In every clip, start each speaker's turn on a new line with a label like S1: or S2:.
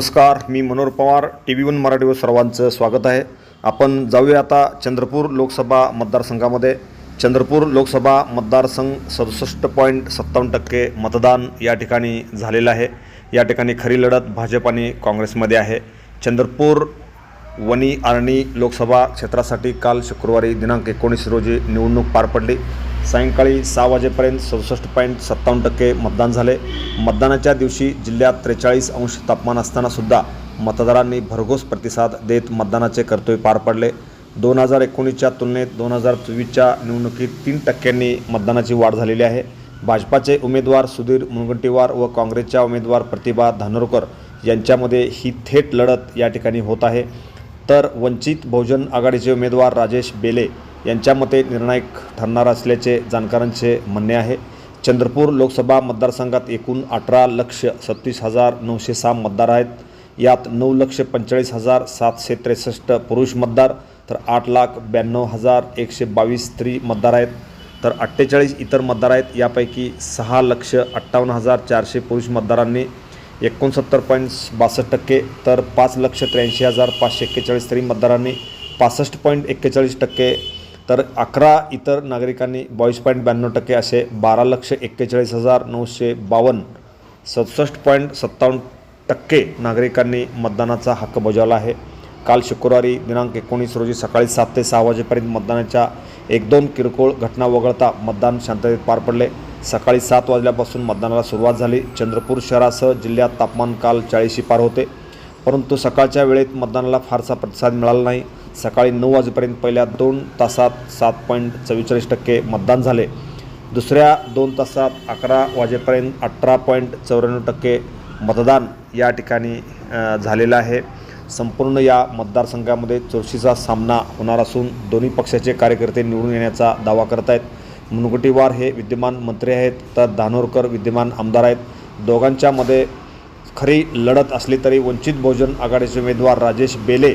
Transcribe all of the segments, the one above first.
S1: नमस्कार मी Manohar Pawar T V one मराठीवर सर्वांचं स्वागत आहे. आपण जाऊया आता चंद्रपूर लोकसभा मतदारसंघामध्ये. चंद्रपूर लोकसभा मतदारसंघ सदुसष्ट पॉईंट सत्तावन्न टक्के मतदान या ठिकाणी झालेलं आहे. या ठिकाणी खरी लढत भाजप आणि काँग्रेसमध्ये आहे. चंद्रपूर वनी आर्णी लोकसभा क्षेत्रासाठी काल शुक्रवारी दिनांक एकोणीस रोजी निवडणूक पार पडली. सायंकाळी सहा वाजेपर्यंत सदुसष्ट पॉईंट सत्तावन्न टक्के मतदान झाले. मतदानाच्या दिवशी जिल्ह्यात त्रेचाळीस अंश तापमान असतानासुद्धा मतदारांनी भरघोस प्रतिसाद देत मतदानाचे कर्तव्य पार पडले. दोन हजार एकोणीसच्या तुलनेत दोन हजार चोवीसच्या निवडणुकीत तीन टक्क्यांनी मतदानाची वाढ झालेली आहे. भाजपाचे उमेदवार सुधीर मुनगंटीवार व काँग्रेसच्या उमेदवार प्रतिभा धानोरकर यांच्यामध्ये ही थेट लढत या ठिकाणी होत आहे. तर वंचित बहुजन आघाडीचे उमेदवार राजेश बेले यांच्या मते निर्णायक ठरणार असल्याचे जाणकारांचे म्हणणे आहे. चंद्रपूर लोकसभा मतदारसंघात एकूण अठरा लक्ष सत्तीस हजार नऊशे सहा मतदार आहेत. यात नऊ लक्ष पंचेचाळीस हजार सातशे त्रेसष्ट पुरुष मतदार तर आठ लाख ब्याण्णव हजार एकशे बावीस स्त्री मतदार आहेत. तर अठ्ठेचाळीस इतर मतदार आहेत. यापैकी सहा लक्ष अठ्ठावन्न हजार चारशे पुरुष मतदारांनी एकोणसत्तर पॉईंट बासष्ट टक्के तर पाच लक्ष त्र्याऐंशी हजार पाचशे एक्केचाळीस स्त्री मतदारांनी पासष्ट पॉईंट एक्केचाळीस टक्के तर अकरा इतर नागरिकांनी बावीस पॉईंट ब्याण्णव टक्के असे बारा लक्ष एक्केचाळीस हजार नऊशे बावन्न सदुसष्ट पॉईंट सत्तावन्न टक्के नागरिकांनी मतदानाचा हक्क बजावला आहे. काल शुक्रवारी दिनांक एकोणीस रोजी सकाळी सात ते सहा वाजेपर्यंत मतदानाच्या एक दोन किरकोळ घटना वगळता मतदान शांततेत पार पडले. सकाळी सात वाजल्यापासून मतदानाला सुरुवात झाली. चंद्रपूर शहरासह जिल्ह्यात तापमान काल चाळीशी पार होते. परंतु सकाळच्या वेळेत मतदानाला फारसा प्रतिसाद मिळाला नाही. सकाळी नऊ वाजेपर्यंत पहिल्या दोन तासात सात पॉईंट चव्वेचाळीस टक्के मतदान झाले. दुसऱ्या दोन तासात अकरा वाजेपर्यंत अठरा पॉईंट चौऱ्याण्णव टक्के मतदान या ठिकाणी झालेलं आहे. संपूर्ण या मतदारसंघामध्ये चुरशीचा सामना होणार असून दोन्ही पक्षाचे कार्यकर्ते निवडून येण्याचा दावा करत आहेत मुनगुटीवार हे विद्यमान मंत्री आहेत तर धानोरकर विद्यमान आमदार आहेत. दोघांच्यामध्ये खरी लढत असली तरी वंचित बहुजन आघाडीचे उमेदवार राजेश बेले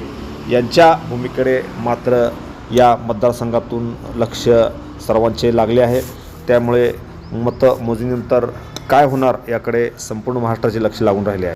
S1: यांच्या भूमिकेकडे मात्र या मतदारसंघातून लक्ष सर्वांचे लागले आहे. त्यामुळे मतमोजणीनंतर काय होणार याकडे संपूर्ण महाराष्ट्राचे लक्ष लागून राहिले आहे.